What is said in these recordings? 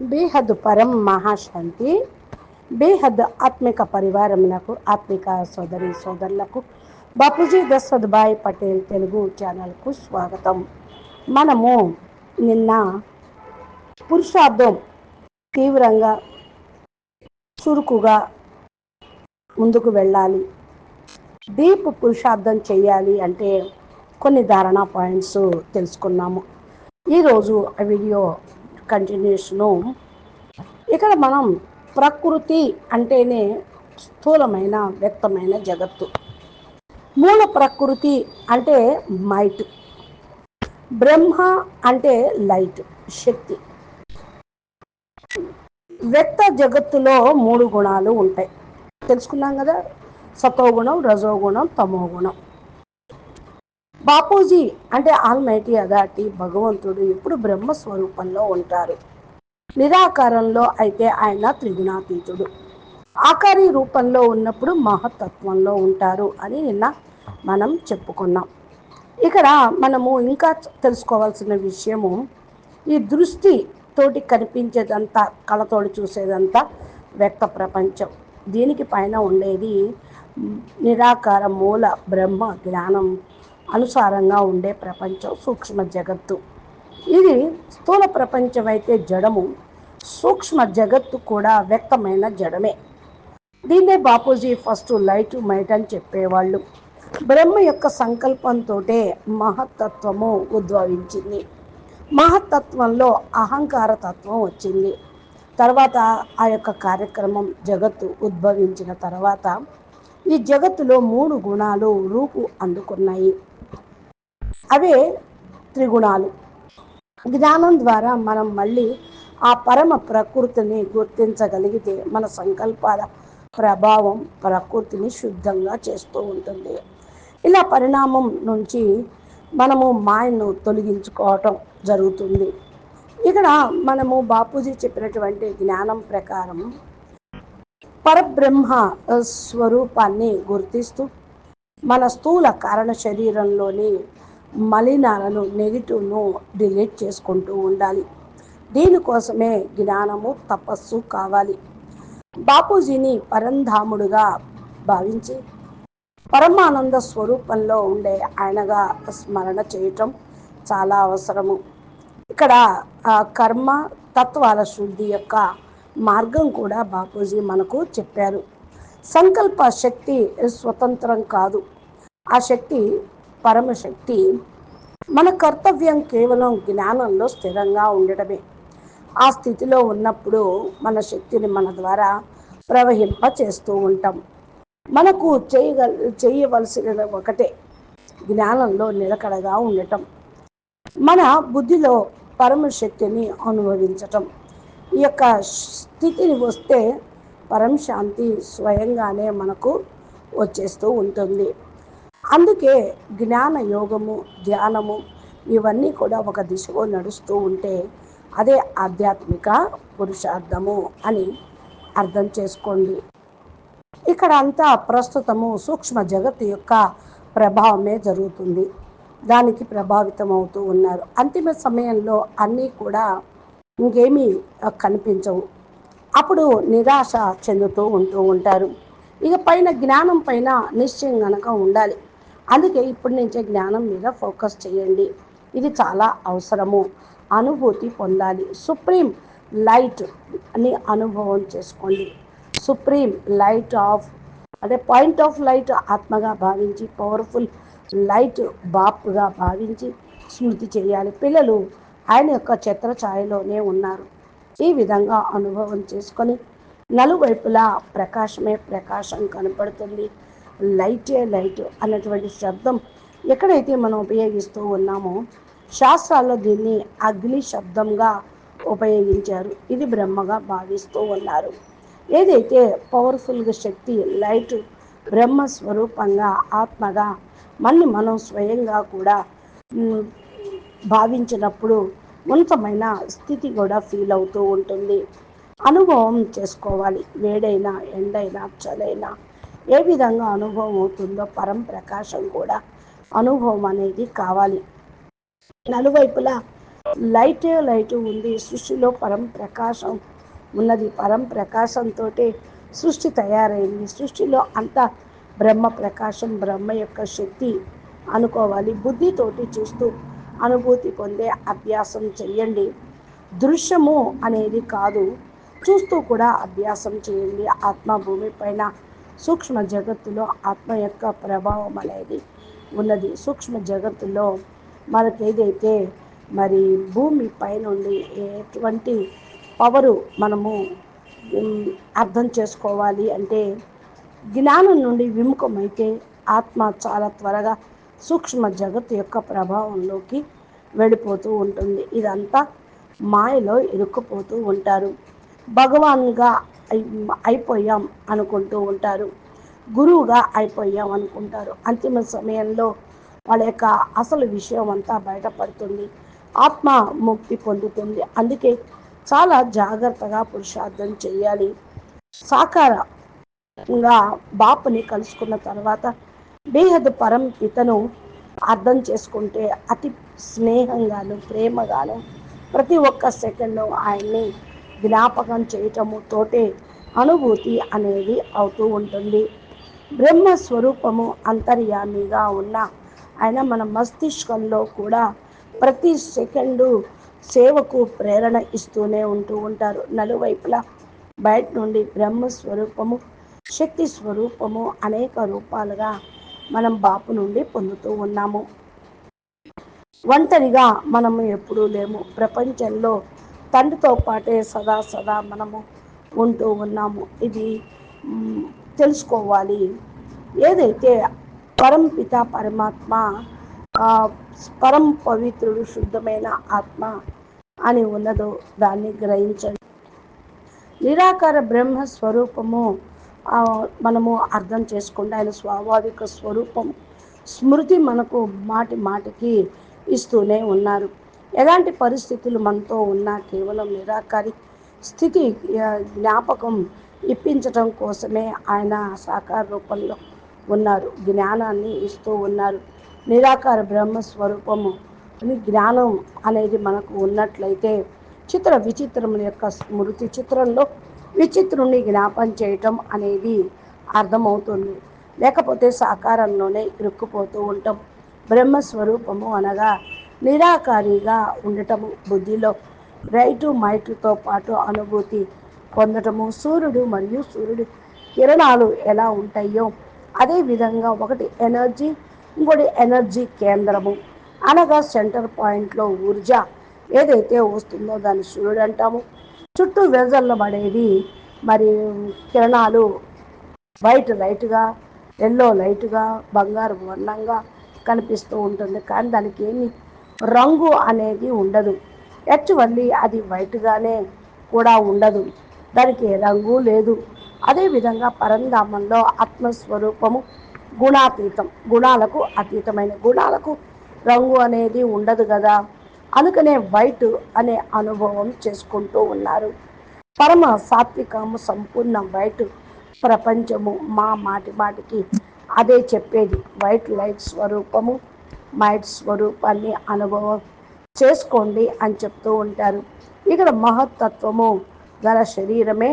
బేహద్ పరం మహాశాంతి బేహద్ ఆత్మిక పరివారమునకు ఆత్మిక సోదరి సోదరులకు బాపూజీ దశరథ్ భాయ్ పటేల్ తెలుగు ఛానల్కు స్వాగతం. మనము నిన్న పురుషార్థం తీవ్రంగా చురుకుగా ముందుకు వెళ్ళాలి. డీప్ పురుషార్థం చేయాలి అంటే కొన్ని ధారణా పాయింట్స్ తెలుసుకున్నాము. ఈరోజు ఆ వీడియో కంటిన్యూషను. ఇక్కడ మనం ప్రకృతి అంటేనే స్థూలమైన వ్యక్తమైన జగత్తు. మూల ప్రకృతి అంటే మైట్. బ్రహ్మ అంటే లైట్ శక్తి. వ్యక్త జగత్తులో మూడు గుణాలు ఉంటాయి. తెలుసుకున్నాం కదా? సతోగుణం రజోగుణం తమోగుణం. బాపూజీ అంటే ఆల్మైటీ అదాటి భగవంతుడు ఇప్పుడు బ్రహ్మస్వరూపంలో ఉంటారు. నిరాకారంలో అయితే ఆయన త్రిగుణాతీతుడు. ఆకారి రూపంలో ఉన్నప్పుడు మహత్తత్వంలో ఉంటారు అని నిన్న మనం చెప్పుకున్నాం. ఇక్కడ మనము ఇంకా తెలుసుకోవాల్సిన విషయము ఈ దృష్టి తోటి కనిపించేదంతా కళతోటి చూసేదంతా వ్యక్త ప్రపంచం. దీనికి పైన ఉండేది నిరాకార మూల బ్రహ్మ జ్ఞానం. అనుసారంగా ఉండే ప్రపంచం సూక్ష్మ జగత్తు. ఇది స్థూల ప్రపంచం అయితే జడము సూక్ష్మ జగత్తు కూడా వ్యక్తమైన జడమే. దీన్నే బాపూజీ ఫస్ట్ లైట్ మైట్ అని చెప్పేవాళ్ళు. బ్రహ్మ యొక్క సంకల్పంతో మహత్తత్వము ఉద్భవించింది. మహత్తత్వంలో అహంకార తత్వం వచ్చింది. తర్వాత ఆ యొక్క కార్యక్రమం జగత్తు ఉద్భవించిన తర్వాత ఈ జగత్తులో మూడు గుణాలు రూపు అందుకున్నాయి. అవే త్రిగుణాలు. జ్ఞానం ద్వారా మనం మళ్ళీ ఆ పరమ ప్రకృతిని గుర్తించగలిగితే మన సంకల్పాల ప్రభావం ప్రకృతిని శుద్ధంగా చేస్తూ ఉంటుంది. ఇలా పరిణామం నుంచి మనము మాయను తొలగించుకోవటం జరుగుతుంది. ఇక్కడ మనము బాపూజీ చెప్పినటువంటి జ్ఞానం ప్రకారం పరబ్రహ్మ స్వరూపాన్ని గుర్తిస్తూ మన స్థూల కారణ శరీరంలోని మలినాలను నెగిటివ్ను డిలీట్ చేసుకుంటూ ఉండాలి. దీనికోసమే జ్ఞానము తపస్సు కావాలి. బాపూజీని పరంధాముడుగా భావించి పరమానంద స్వరూపంలో ఉండే ఆయనగా స్మరణ చేయటం చాలా అవసరము. ఇక్కడ కర్మ తత్వాల శుద్ధి యొక్క మార్గం కూడా బాపూజీ మనకు చెప్పారు. సంకల్ప శక్తి స్వతంత్రం కాదు. ఆ శక్తి పరమశక్తి మన కర్తవ్యం కేవలం జ్ఞానంలో స్థిరంగా ఉండటమే ఆ స్థితిలో ఉన్నప్పుడు మన శక్తిని మన ద్వారా ప్రవహింప చేస్తూ ఉంటాం. మనకు చేయగల చేయవలసిన ఒకటే జ్ఞానంలో నిలకడగా ఉండటం. మన బుద్ధిలో పరమశక్తిని అనుభవించటం. ఈ యొక్క స్థితిని వస్తే పరంశాంతి స్వయంగానే మనకు వచ్చేస్తూ ఉంటుంది. అందుకే జ్ఞాన యోగము ధ్యానము ఇవన్నీ కూడా ఒక దిశలో నడుస్తూ ఉంటే అదే ఆధ్యాత్మిక పురుషార్థము అని అర్థం చేసుకోండి. ఇక్కడ అంతా ప్రస్తుతము సూక్ష్మ జగత్తు యొక్క ప్రభావమే జరుగుతుంది. దానికి ప్రభావితం అవుతూ ఉన్నారు. అంతిమ సమయంలో అన్నీ కూడా ఇంకేమీ కనిపించవు. అప్పుడు నిరాశ చెందుతూ ఉంటూ ఉంటారు. ఇక పైన జ్ఞానం పైన నిశ్చయం కనుక ఉండాలి. అందుకే ఇప్పటి నుంచే జ్ఞానం మీద ఫోకస్ చేయండి. ఇది చాలా అవసరము. అనుభూతి పొందాలి. సుప్రీం లైట్ అని అనుభవం చేసుకోండి. సుప్రీం లైట్ ఆఫ్ అదే పాయింట్ ఆఫ్ లైట్ ఆత్మగా భావించి పవర్ఫుల్ లైట్ బాప్గా భావించి స్మృతి చేయాలి. పిల్లలు ఆయన యొక్క ఛత్రఛాయలోనే ఉన్నారు. ఈ విధంగా అనుభవం చేసుకొని నలువైపులా ప్రకాశమే ప్రకాశం కనపడుతుంది. లైటే లైట్ అన్నటువంటి శబ్దం ఎక్కడైతే మనం ఉపయోగిస్తూ ఉన్నామో శాస్త్రాల్లో దీన్ని అగ్ని శబ్దంగా ఉపయోగించారు. ఇది బ్రహ్మగా భావిస్తూ ఉన్నారు. ఏదైతే పవర్ఫుల్గా శక్తి లైట్ బ్రహ్మ స్వరూపంగా ఆత్మగా మళ్ళీ మనం స్వయంగా కూడా భావించినప్పుడు ఉన్నతమైన స్థితి కూడా ఫీల్ అవుతూ ఉంటుంది. అనుభవం చేసుకోవాలి. వేడైనా ఎండైనా చలైనా ఏ విధంగా అనుభవం అవుతుందో పరం ప్రకాశం కూడా అనుభవం అనేది కావాలి. నలువైపులా లైట్ లైటు ఉంది. సృష్టిలో పరం ప్రకాశం ఉన్నది. పరం ప్రకాశంతో సృష్టి తయారైంది. సృష్టిలో అంత బ్రహ్మ ప్రకాశం బ్రహ్మ యొక్క శక్తి అనుకోవాలి. బుద్ధితోటి చూస్తూ అనుభూతి పొందే అభ్యాసం చేయండి దృశ్యము అనేది కాదు. చూస్తూ కూడా అభ్యాసం చేయండి ఆత్మ భూమి పైన సూక్ష్మ జగత్తులో ఆత్మ యొక్క ప్రభావం అనేది ఉన్నది. సూక్ష్మ జగత్తులో మనకి ఏదైతే మరి భూమి పైనుండి ఎటువంటి పవరు మనము అర్థం చేసుకోవాలి అంటే జ్ఞానం నుండి విముఖమైతే ఆత్మ చాలా త్వరగా సూక్ష్మ జగత్తు యొక్క ప్రభావంలోకి వెళ్ళిపోతూ ఉంటుంది. ఇదంతా మాయలో ఇరుక్కుపోతూ ఉంటారు. భగవాన్గా అయిపోయాం అనుకుంటూ ఉంటారు. గురువుగా అయిపోయాం అనుకుంటారు. అంతిమ సమయంలో వాళ్ళ యొక్క అసలు విషయం అంతా బయటపడుతుంది. ఆత్మ ముక్తి పొందుతుంది. అందుకే చాలా జాగ్రత్తగా పురుషార్థం చేయాలి. సాకారంగా బాపుని కలుసుకున్న తర్వాత బేహద్ పరం పితను అర్థం చేసుకుంటే అతి స్నేహంగాను ప్రేమగాను ప్రతి ఒక్క సెకండ్లో ఆయన్ని జ్ఞాపకం చేయటము తోటే అనుభూతి అనేది అవుతూ ఉంటుంది. బ్రహ్మ స్వరూపము అంతర్యామిగా ఉన్న ఆయన మన మస్తిష్కంలో కూడా ప్రతి సెకండు సేవకు ప్రేరణ ఇస్తూనే ఉంటూ ఉంటారు. నలువైపులా బయట నుండి బ్రహ్మ స్వరూపము శక్తి స్వరూపము అనేక రూపాలుగా మనం బాపు నుండి పొందుతూ ఉన్నాము. ఒంటరిగా మనము ఎప్పుడూ లేము. ప్రపంచంలో తండ్రితో పాటే సదా సదా మనము ఉంటూ ఉన్నాము. ఇది తెలుసుకోవాలి. ఏదైతే పరంపిత పరమాత్మ పరం పవిత్రుడు శుద్ధమైన ఆత్మ అని ఉన్నదో దాన్ని గ్రహించండి. నిరాకార బ్రహ్మ స్వరూపము మనము అర్థం చేసుకుంటే ఆయన స్వాభావిక స్వరూపం స్మృతి మనకు మాటి మాటికి ఇస్తూనే ఉన్నారు. ఎలాంటి పరిస్థితులు మనతో ఉన్నా కేవలం నిరాకారి స్థితి జ్ఞాపకం ఇప్పించటం కోసమే ఆయన సాకార రూపంలో ఉన్నారు జ్ఞానాన్ని ఇస్తూ ఉన్నారు. నిరాకార బ్రహ్మస్వరూపము అని జ్ఞానం అనేది మనకు ఉన్నట్లయితే చిత్ర విచిత్రముల యొక్క స్మృతి చిత్రంలో విచిత్రుని జ్ఞాపం చేయటం అనేది అర్థమవుతుంది. లేకపోతే సాకారంలోనే ఇరుక్కుపోతూ ఉంటాం. బ్రహ్మస్వరూపము అనగా నిరాకారిగా ఉండటము బుద్ధిలో రైటు మైటుతో పాటు అనుభూతి పొందటము సూర్యుడు మరియు సూర్యుడు కిరణాలు ఎలా ఉంటాయో అదేవిధంగా ఒకటి ఎనర్జీ ఇంకోటి ఎనర్జీ కేంద్రము. అనగా సెంటర్ పాయింట్లో ఊర్జ ఏదైతే వస్తుందో దాన్ని సూర్యుడు అంటాము. చుట్టూ వెదజల్లబడేది మరి కిరణాలు వైట్ లైట్గా ఎల్లో లైట్గా బంగారు వర్ణంగా కనిపిస్తూ ఉంటుంది. కానీ దానికి ఏమి రంగు అనేది ఉండదు. యాక్చువల్లీ అది వైట్గానే కూడా ఉండదు. దానికి రంగు లేదు. అదేవిధంగా పరంధామంలో ఆత్మస్వరూపము గుణాతీతం గుణాలకు అతీతమైన గుణాలకు రంగు అనేది ఉండదు కదా అందుకనే వైట్ అనే అనుభవం చేసుకుంటూ ఉన్నారు. పరమ సాత్వికము సంపూర్ణ వైట్ ప్రపంచము మా మాటి మాటికి అదే చెప్పేది. వైట్ లైట్ స్వరూపము మైట్ స్వరూపాన్ని అనుభవం చేసుకోండి అని చెప్తూ ఉంటారు. ఇక్కడ మహత్తత్వము గల శరీరమే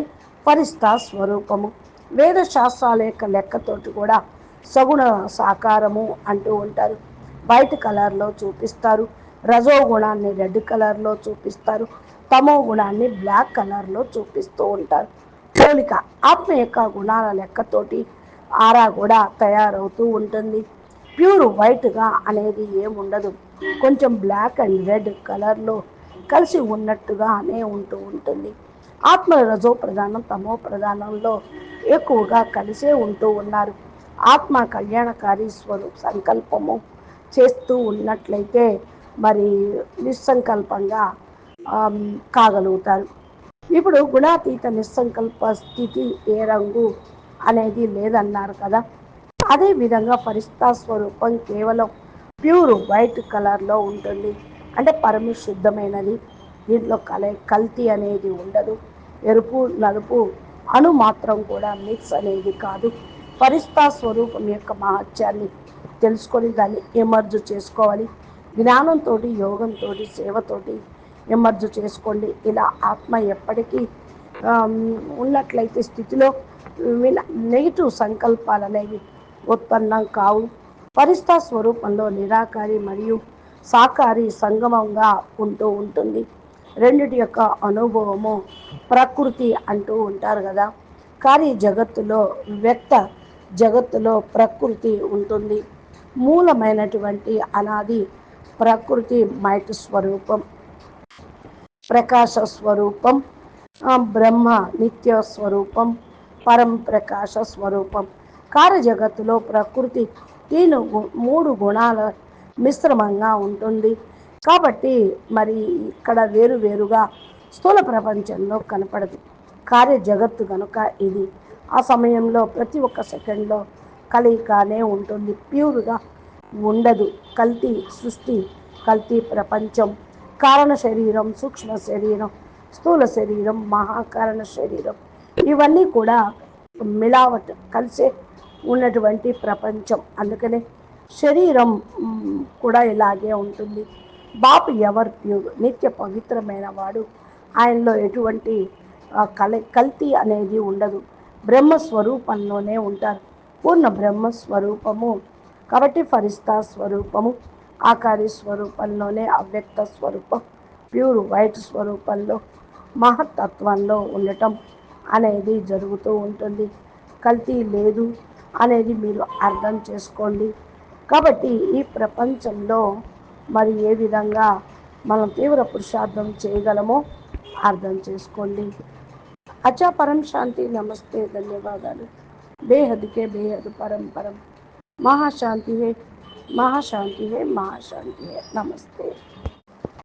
పరిస్థా స్వరూపము. వేద శాస్త్రాల యొక్క లెక్కతోటి కూడా సగుణ సాకారము అంటూ ఉంటారు. వైట్ కలర్లో చూపిస్తారు. రజో గుణాన్ని రెడ్ కలర్లో చూపిస్తారు. తమో గుణాన్ని బ్లాక్ కలర్లో చూపిస్తూ ఉంటారు. పోలిక ఆత్మ యొక్క గుణాల లెక్కతోటి ఆరా కూడా తయారవుతూ ఉంటుంది. ప్యూర్ వైట్గా అనేది ఏముండదు కొంచెం బ్లాక్ అండ్ రెడ్ కలర్లో కలిసి ఉన్నట్టుగానే ఉంటూ ఉంటుంది. ఆత్మ రజో ప్రధానం తమో ప్రధానంలో ఎక్కువగా కలిసే ఉంటూ ఉన్నారు. ఆత్మ కళ్యాణకారి స్వరూప సంకల్పము చేస్తూ ఉన్నట్లయితే మరి నిస్సంకల్పంగా కాగలుగుతారు. ఇప్పుడు గుణాతీత నిస్సంకల్ప స్థితి ఏ రంగు అనేది లేదన్నారు కదా. అదేవిధంగా పరిస్థా స్వరూపం కేవలం ప్యూర్ వైట్ కలర్లో ఉంటుంది. అంటే పరమశుద్ధమైనది దీంట్లో కల కల్తీ అనేది ఉండదు. ఎరుపు నలుపు అణు మాత్రం కూడా మిక్స్ అనేది కాదు. పరిస్థా స్వరూపం యొక్క మహత్యాన్ని తెలుసుకొని దాన్ని ఎమర్జ్ చేసుకోవాలి. జ్ఞానంతో యోగంతో సేవతోటి ఎమర్జ్ చేసుకోండి. ఇలా ఆత్మ ఎప్పటికీ ఉన్నట్లయితే స్థితిలో నెగిటివ్ సంకల్పాలు అనేవి ఉత్పన్నం కావు. పరిస్థ స్వరూపంలో నిరాకారి మరియు సాకారి సంగమంగా ఉంటూ ఉంటుంది. రెండిటి యొక్క అనుభవము ప్రకృతి అంటూ ఉంటారు కదా. కానీ జగత్తులో వ్యక్త జగత్తులో ప్రకృతి ఉంటుంది. మూలమైనటువంటి అనాది ప్రకృతి మైట్ స్వరూపం. ప్రకాశ స్వరూపం బ్రహ్మ నిత్య స్వరూపం పరం ప్రకాశ స్వరూపం. కార్య జగత్తులో ప్రకృతి తీను మూడు గుణాల మిశ్రమంగా ఉంటుంది. కాబట్టి మరి ఇక్కడ వేరు వేరుగా స్థూల ప్రపంచంలో కనపడదు. కార్య జగత్తు కనుక ఇది ఆ సమయంలో ప్రతి ఒక్క సెకండ్లో కలయికనే ఉంటుంది. ప్యూర్గా ఉండదు. కల్తీ సృష్టి కల్తీ ప్రపంచం కారణ శరీరం సూక్ష్మ శరీరం స్థూల శరీరం మహాకారణ శరీరం ఇవన్నీ కూడా మిలావట్ కలిసే ఉన్నటువంటి ప్రపంచం. అందుకనే శరీరం కూడా ఇలాగే ఉంటుంది. బాపు ఎవర్ ప్యూర్ నిత్య పవిత్రమైన వాడు. ఆయనలో ఎటువంటి కల కల్తీ అనేది ఉండదు. బ్రహ్మస్వరూపంలోనే ఉంటారు. పూర్ణ బ్రహ్మస్వరూపము. కాబట్టి ఫరిస్తా స్వరూపము. ఆకారి స్వరూపంలోనే అవ్యక్త స్వరూపం. ప్యూర్ వైట్ స్వరూపంలో మహత్తత్వంలో ఉండటం అనేది జరుగుతూ ఉంటుంది. కల్తీ లేదు. అనేది మీరు అర్థం చేసుకోండి కాబట్టి ఈ ప్రపంచంలో మరి ఏ విధంగా మనం తీవ్ర పురుషార్థం చేయగలమో అర్థం చేసుకోండి అచ్చా పరం శాంతి నమస్తే ధన్యవాదాలు బేహద్కే బేహద్ పరం పరం महाशांति है महाशांति है महाशांति है नमस्ते